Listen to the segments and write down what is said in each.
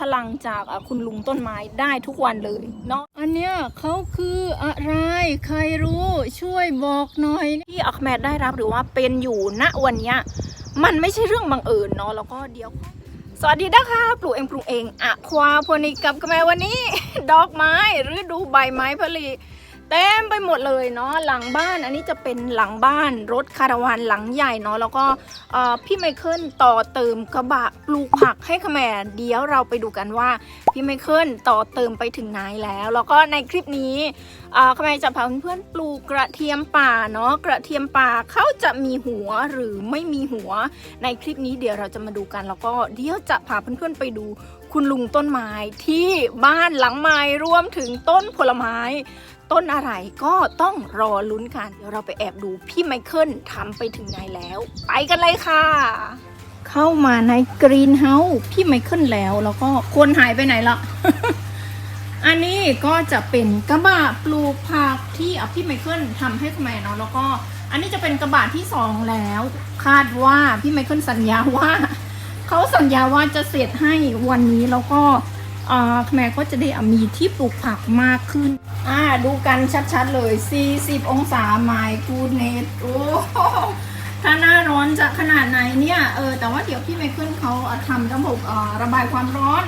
พลังจากคุณลุงต้นไม้ได้ทุกวันเลยเนาะอันเนี้ยเขาคืออะไรใครรู้ช่วยบอกหน่อยที่อัคแมดได้รับหรือว่าเป็นอยู่ณวันเนี้ยมันไม่ใช่เรื่องบังเอิญเนาะแล้วก็เดี๋ยวสวัสดีนะคะปลูกเองปลูกเองอะควาโพนิกกับกระแมวันนี้ ดอกไม้หรือดูใบไม้ผลิ เต็มไปหมดเลยเนาะหลังบ้านอันนี้จะเป็นหลังบ้านรถคาราวานหลังใหญ่เนาะแล้วก็พี่ไมเคิลต่อเติมกระบะปลูกผักให้ขแมเดี๋ยวเราไปดูกันว่าพี่ไมเคิลต่อเติมไปถึงไหนแล้ว แล้วก็ในคลิปนี้ขแมจะพาเพื่อนๆปลูกกระเทียมป่าเนาะกระเทียมป่าเขาจะมีหัวหรือไม่มีหัว ในคลิปนี้เดี๋ยวเราจะมาดูกัน แล้วก็เดี๋ยวจะพาเพื่อนๆไปดูคุณลุงต้นไม้ที่บ้านหลังไม้รวมถึงต้นผลไม้ ต้นอะไรก็ต้องรอลุ้นกันเดี๋ยวเราไปแอบดูพี่ไมเคิลทำไปถึงไหนแล้ว ไปกันเลยค่ะ เข้ามาในกรีนเฮาส์พี่ไมเคิลแล้วแล้วก็คนหายไปไหนละอันนี้ก็จะเป็นกระบะปลูกผักที่พี่ไมเคิลทำให้คุณแม่เนาะแล้วก็อันนี้จะเป็นกระบะที่สองแล้ว คาดว่าพี่ไมเคิลสัญญาว่าเขาสัญญาว่าจะเสร็จให้วันนี้แล้วก็แม่ก็จะได้มีที่ปลูกผักมากขึ้น อ่าดูกันชัดๆเลย 40 องศาไมล์กูเนตโอ้โหถ้าหน้าร้อนจะขนาดไหนเนี่ย เออ แต่ว่าเดี๋ยวพี่ไมเคิลเขาทำระบบระบายความร้อน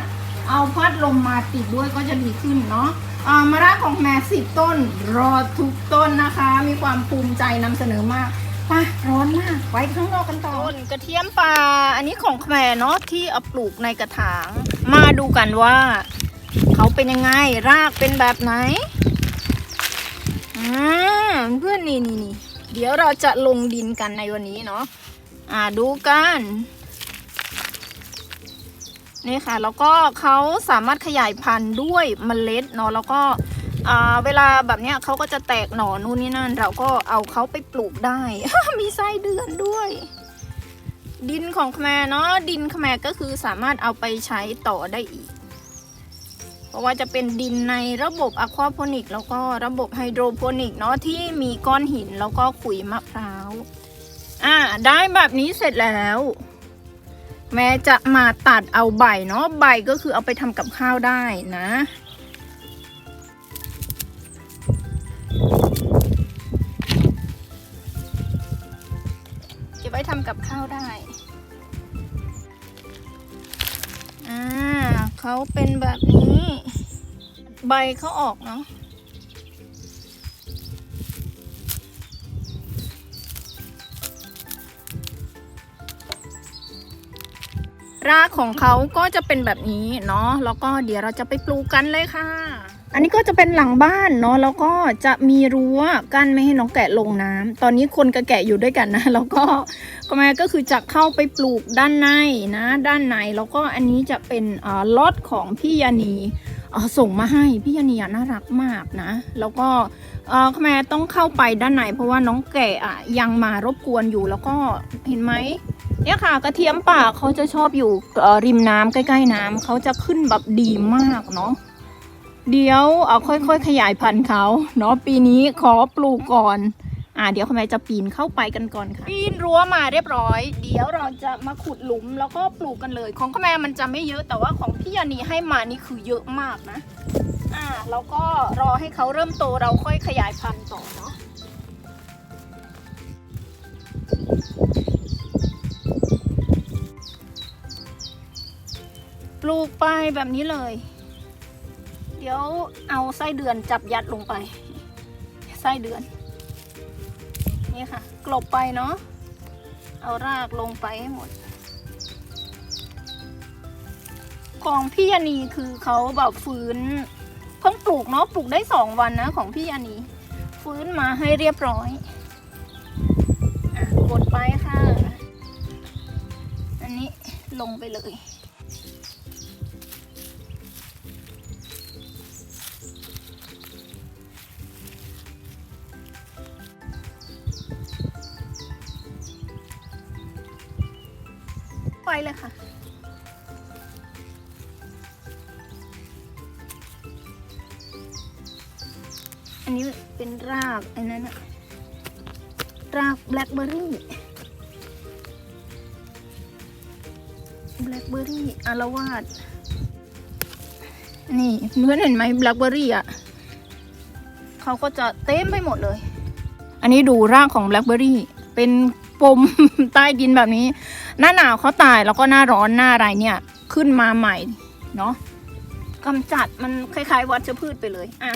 เอาพัดลมมาติดด้วยก็จะดีขึ้นเนาะอ่ามะระของแม่สิบต้น รอทุกต้นนะคะ มีความภูมิใจนำเสนอมากไปร้อนมากไปข้างนอกกันต่อต้นกระเทียมป่า อันนี้ของแม่เนาะที่เอาปลูกในกระถาง มาดูกันว่า เขาเป็นยังไง รากเป็นแบบไหน อ่าเพื่อนนี่นี่นี่เดี๋ยวเราจะลงดินกันในวันนี้เนาะอ่าดูกันนี่ค่ะแล้วก็เขาสามารถขยายพันธุ์ด้วยเมล็ดเนาะแล้วก็เวลาแบบเนี้ยเขาก็จะแตกหน่อนู่นนี่นั่น เราก็เอาเขาไปปลูกได้ มีไส้เดือนด้วย ดินของแคมเนาะดินแคมก็คือสามารถเอาไปใช้ต่อได้อีก เพราะว่าจะเป็นดินในระบบอะควาโพนิก แล้วก็ระบบไฮโดรโปนิกเนาะที่มีก้อนหินแล้วก็ขุยมะพร้าวอ่าได้แบบนี้เสร็จแล้ว แม่จะมาตัดเอาใบเนาะใบก็คือเอาไปทำกับข้าวได้นะเก็บไว้ทำกับข้าวได้อ่าเขาเป็นแบบนี้ ใบเขาออกเนาะรากของเขาก็จะเป็นแบบนี้เนาะแล้วก็เดี๋ยวเราจะไปปลูกกันเลยค่ะ อันนี้ก็จะเป็นหลังบ้านเนาะแล้วก็จะมีรั้วกั้นไม่ให้น้องแกะลงน้ำตอนนี้คนกับแกะอยู่ด้วยกันนะแล้วก็ก็แม่ก็คือจะเข้าไปปลูกด้านในนะ ด้านในแล้วก็อันนี้จะเป็นอ่าล็อตของพี่ยานีส่งมาให้พี่ยานีน่ารักมากนะ แล้วก็เอ่อแม่ต้องเข้าไปด้านในเพราะว่าน้องแกะอะยังมารบกวนอยู่แล้วก็เห็นไหมเนี่ยค่ะกระเทียมป่าเขาจะชอบอยู่ริมน้ำใกล้ ๆน้ำเขาจะขึ้นแบบดีมากเนาะ เดี๋ยวเอาค่อยๆ ขยายพันธุ์เขาเนาะปีนี้ขอปลูกก่อน อ่าเดี๋ยวคุณแม่จะปีนเข้าไปกันก่อนค่ะ ปีนรั้วมาเรียบร้อย เดี๋ยวเราจะมาขุดหลุมแล้วก็ปลูกกันเลย ของคุณแม่มันจะไม่เยอะแต่ว่าของพี่ยานีให้มานี่คือเยอะมากนะ อ่าแล้วก็รอให้เขาเริ่มโตเราค่อยขยายพันธุ์ต่อเนาะปลูกไปแบบนี้เลย เดี๋ยวเอาไส้เดือนจับยัดลงไป ไส้เดือน นี่ค่ะ กลบไปเนาะเอารากลงไปให้หมด ของพี่ยานีคือเขาแบบฟื้น เพิ่งปลูกเนาะปลูกได้สองวันนะ ของพี่ยานีฟื้นมาให้เรียบร้อยอกดไปค่ะ อันนี้ลงไปเลย ไปเลยค่ะ อันนี้เป็นรากอันนั้นอะรากแบล็คเบอร์รี่แบล็คเบอร์รี่อารวาสนี่เพื่อนเห็นไหมแบล็คเบอร์รี่อะเขาก็จะเต็มไปหมดเลย อันนี้ดูรากของแบล็คเบอร์รี่เป็นปม ใต้ดินแบบนี้ หน้าหนาวเขาตายแล้วก็หน้าร้อนหน้าอะไรเนี่ยขึ้นมาใหม่เนาะกำจัดมันคล้ายๆ วัชพืชไปเลยอะ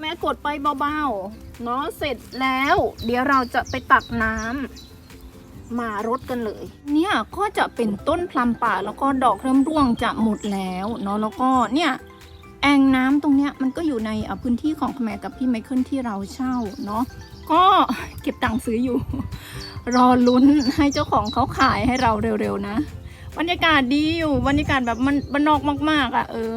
แม่กดไปเบาๆเนาะเสร็จแล้ว เดี๋ยวเราจะไปตักน้ำมารดกันเลย เนี่ยก็จะเป็นต้นพลัมป่าแล้วก็ดอกเริ่มร่วงจะหมดแล้วเนาะแล้วก็เนี่ยแอ่งน้ำตรงเนี้ยมันก็อยู่ในพื้นที่ของแม่กับพี่ไมเคิลที่เราเช่าเนาะ ก็เก็บตังค์ซื้ออยู่ รอลุ้นให้เจ้าของเขาขายให้เราเร็วๆนะ บรรยากาศดีอยู่ บรรยากาศแบบมันบ้านนอกมาก ๆ อะ เออ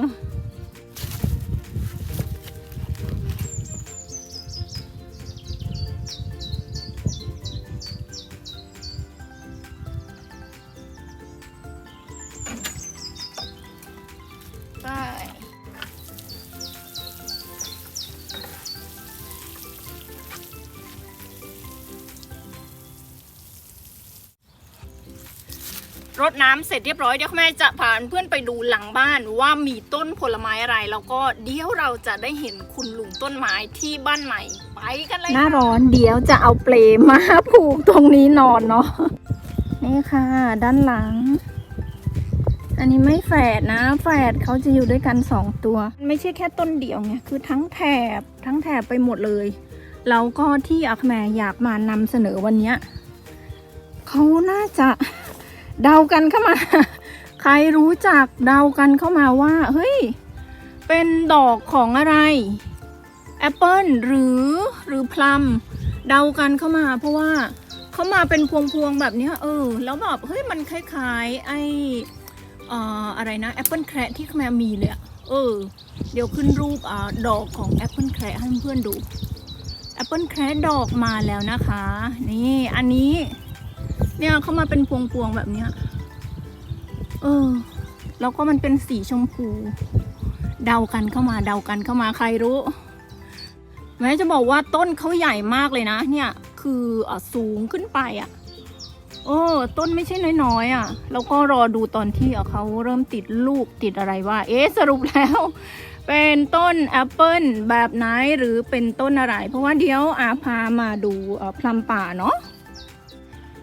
ใช่ รดน้ำเสร็จเรียบร้อยเดี๋ยวแม่จะพาเพื่อนไปดูหลังบ้านว่ามีต้นผลไม้อะไร แล้วก็เดี๋ยวเราจะได้เห็นคุณลุงต้นไม้ที่บ้านใหม่ไปกันเลยหน้าร้อนเดี๋ยวจะเอาเปลมาผูกตรงนี้นอนเนาะนี่ค่ะ ด้านหลัง อันนี้ไม่แฝดนะ แฝดเขาจะอยู่ด้วยกันสองตัว ไม่ใช่แค่ต้นเดียวไงคือทั้งแถบทั้งแถบไปหมดเลยแล้วก็ที่อักแมอยากมานำเสนอวันนี้เขาน่าจะ เดากันเข้ามา ใครรู้จักเดากันเข้ามาว่า เฮ้ย เป็นดอกของอะไรแอปเปิลหรือหรือพลัมเดากันเข้ามา เพราะว่าเขามาเป็นพวงๆแบบนี้เออ แล้วแบบเฮ้ยมันคล้ายๆไออ่ออะไรนะแอปเปิลแคระที่แมมีเลยอะเออ เดี๋ยวขึ้นรูปอดอกของแอปเปิลแคระให้เพื่อนๆดูแอปเปิลแคระดอกมาแล้วนะคะ นี่อันนี้ เนี่ยเข้ามาเป็นพวงๆแบบเนี้ย เออ แล้วก็มันเป็นสีชมพู เดากันเข้ามาเดากันเข้ามาใครรู้ แม้จะบอกว่าต้นเขาใหญ่มากเลยนะ เนี่ย คืออสูงขึ้นไปอะโอ้ต้นไม่ใช่น้อยๆอะ แล้วก็รอดูตอนที่เขาเริ่มติดลูกติดอะไรว่า เอ๊สรุปแล้ว เป็นต้นแอปเปิลแบบไหนหรือเป็นต้นอะไร เพราะว่าเดี๋ยวอาพามาดูพลัมป่าเนาะ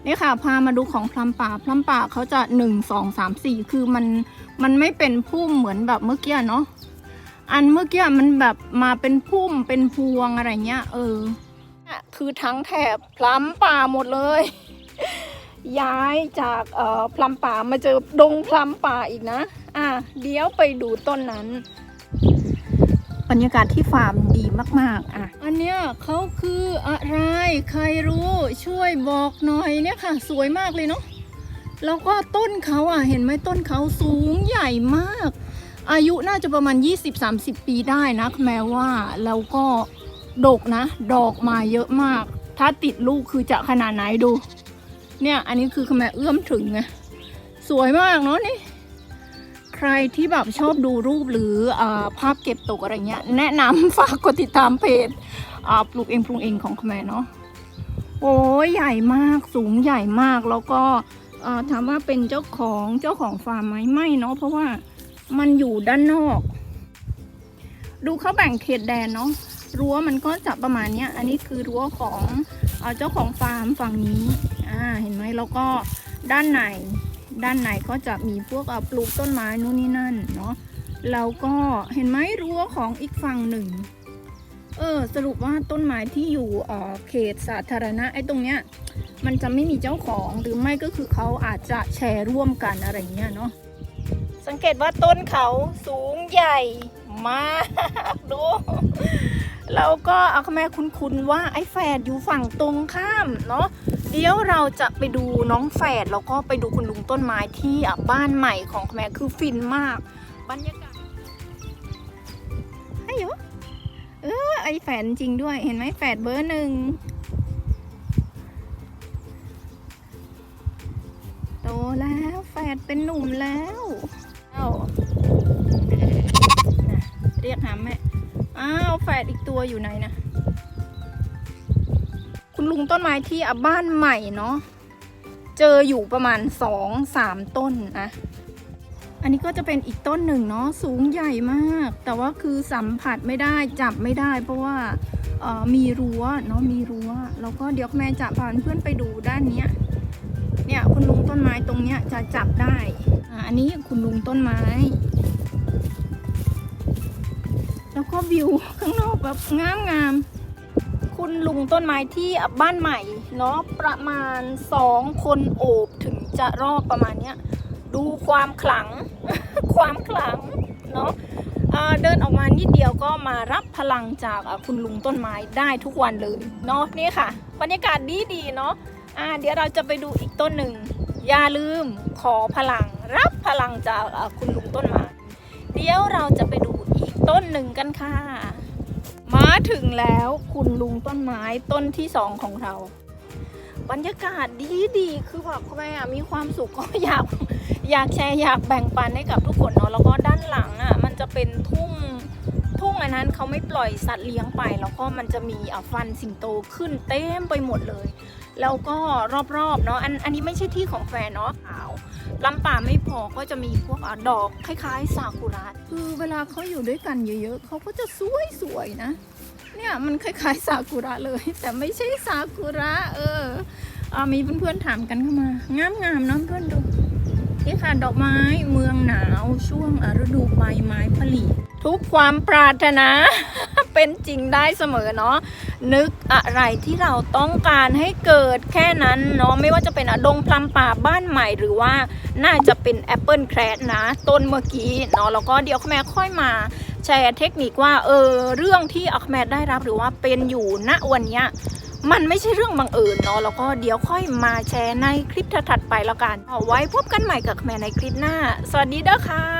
นี่ค่ะ พามาดูของพลัมป่าพลัมป่าเขาจะหนึ่งสองสามสี่คือมันมันไม่เป็นพุ่มเหมือนแบบเมื่อกี้เนาะอันเมื่อกี้มันแบบมาเป็นพุ่มเป็นพวงอะไรเงี้ย เออคือทั้งแถบพลัมป่าหมดเลย ย้ายจากเอ่อพลัมป่ามาเจอดงพลัมป่าอีกนะ อะเดี๋ยวไปดูต้นนั้น บรรยากาศที่ฟาร์มดีมาก ๆ อะ อันเนี้ยเขาคืออะไรใครรู้ช่วยบอกหน่อยเนี่ยค่ะ สวยมากเลยเนาะแล้วก็ต้นเขาอะเห็นไหมต้นเขาสูงใหญ่มาก อายุน่าจะประมาณ 20-30 ปีได้นะแม้ว่าแล้วก็ดกนะ ดอกมาเยอะมาก ถ้าติดลูกคือจะขนาดไหนดู เนี่ยอันนี้คือขแมเอื้อมถึงไงสวยมากเนาะนี่ ใครที่แบบชอบดูรูปหรืออภาพเก็บตกอะไรเงี้ย แนะนำฝากกดติดตามเพจปลูกเองปรุงเองของขแมเนาะโอ้ยใหญ่มากสูงใหญ่มากแล้วก็ถามว่าเป็นเจ้าของเจ้าของฟาร์มไหมไม่เนาะเพราะว่ามันอยู่ด้านนอก ดูเขาแบ่งเขตแดนเนาะรั้วมันก็จะประมาณเนี้ย อันนี้คือรั้วของเอเจ้าของฟาร์มฝั่งนี้อ่าเห็นไหมแล้วก็ด้านใน ด้านในก็จะมีพวกปลูกต้นไม้นู่นนี่นั่นเนาะแล้วก็เห็นไหมรั้วของอีกฝั่งหนึ่ง เออสรุปว่าต้นไม้ที่อยู่เออเขตสาธารณะไอ้ตรงเนี้ยมันจะไม่มีเจ้าของหรือไม่ก็คือเขาอาจจะแชร์ร่วมกันอะไรเงี้ยเนาะสังเกตว่าต้นเขาสูงใหญ่มากดู แล้วก็เอาแม่คุ้นๆว่าไอ้แฝดอยู่ฝั่งตรงข้ามเนาะเดี๋ยวเราจะไปดูน้องแฝดแล้วก็ไปดูคุณลุงต้นไม้ที่บ้านใหม่ของแม่คือฟินมากบรรยากาศให้ยเออไอ้แฝดจริงด้วยเห็นไหมแฝดเบอร์หนึ่งโตแล้วแฝดเป็นหนุ่มแล้วเอ้าน่ะเรียกหาแม่ อ้าวแฝดอีกตัวอยู่ไหนนะ คุณลุงต้นไม้ที่อบ้านใหม่เนาะ เจออยู่ประมาณสองสามต้นนะ อันนี้ก็จะเป็นอีกต้นหนึ่งเนาะสูงใหญ่มาก แต่ว่าคือสัมผัสไม่ได้จับไม่ได้ เพราะว่ามีรั้วเนาะมีรั้ว แล้วก็เดี๋ยวแม่จะพาเพื่อนไปดูด้านเนี้ยเนี่ยคุณลุงต้นไม้ตรงเนี้ยจะจับได้ออันนี้คุณลุงต้นไม้ แล้วก็วิวข้างนอกแบบงามงามๆคุณลุงต้นไม้ที่บ้านใหม่เนาะประมาณสองคนโอบถึงจะรอบประมาณเนี้ยดูความขลัง ความขลังเนาะเดินออกมานิดเดียวก็มารับพลังจากคุณลุงต้นไม้ได้ทุกวันเลยเนาะนี่ค่ะ บรรยากาศดีดีๆเนาะอ่าเดี๋ยวเราจะไปดูอีกต้นหนึ่ง อย่าลืมขอพลังรับพลังจากคุณลุงต้นไม้เดี๋ยวเราจะไปดู ต้นหนึ่งกันค่ะ มาถึงแล้วคุณลุงต้นไม้ต้นที่สองของเรา บรรยากาศดีดีๆคือแบบแม่อะมีความสุขก็อยากอยากแชร์อยากแบ่งปันให้กับทุกคนเนาะแล้วก็ด้านหลังอะ มันจะเป็นทุ่งทุ่งอันนั้นเขาไม่ปล่อยสัตว์เลี้ยงไป แล้วก็มันจะมีอะฟันสิงโตขึ้นเต็มไปหมดเลย แล้วก็รอบๆเนาะอันอันนี้ไม่ใช่ที่ของแฟนเนาะขาวลำป่าไม่พอก็จะมีพวกอะดอกคล้ายๆซากุระ คือเวลาเขาอยู่ด้วยกันเยอะๆเขาก็จะสวยๆนะ เนี่ยมันคล้ายๆซากุระเลย แต่ไม่ใช่ซากุระเอออมีเพื่อนๆถามกันเข้ามางามๆเนาะเพื่อนดูนี่ค่ะดอกไม้เมืองหนาวช่วงฤดูใบไม้ผลิ ทุกความปรารถนา เป็นจริงได้เสมอเนาะนึกอะไรที่เราต้องการให้เกิดแค่นั้นเนาะไม่ว่าจะเป็นอดงพลัมป่าบ้านใหม่หรือว่าน่าจะเป็นแอปเปิลแครดนะต้นเมื่อกี้เนาะแล้วก็เดี๋ยวแม่ค่อยมาแชร์เทคนิคว่าเออเรื่องที่อัคแมดได้รับหรือว่าเป็นอยู่ณวันเนี้ยมันไม่ใช่เรื่องบังเอิญเนาะแล้วก็เดี๋ยวค่อยมาแชร์ในคลิปถัดไปแล้วกันเอาไว้พบกันใหม่กับแมดในคลิปหน้า สวัสดีเด้อค่ะ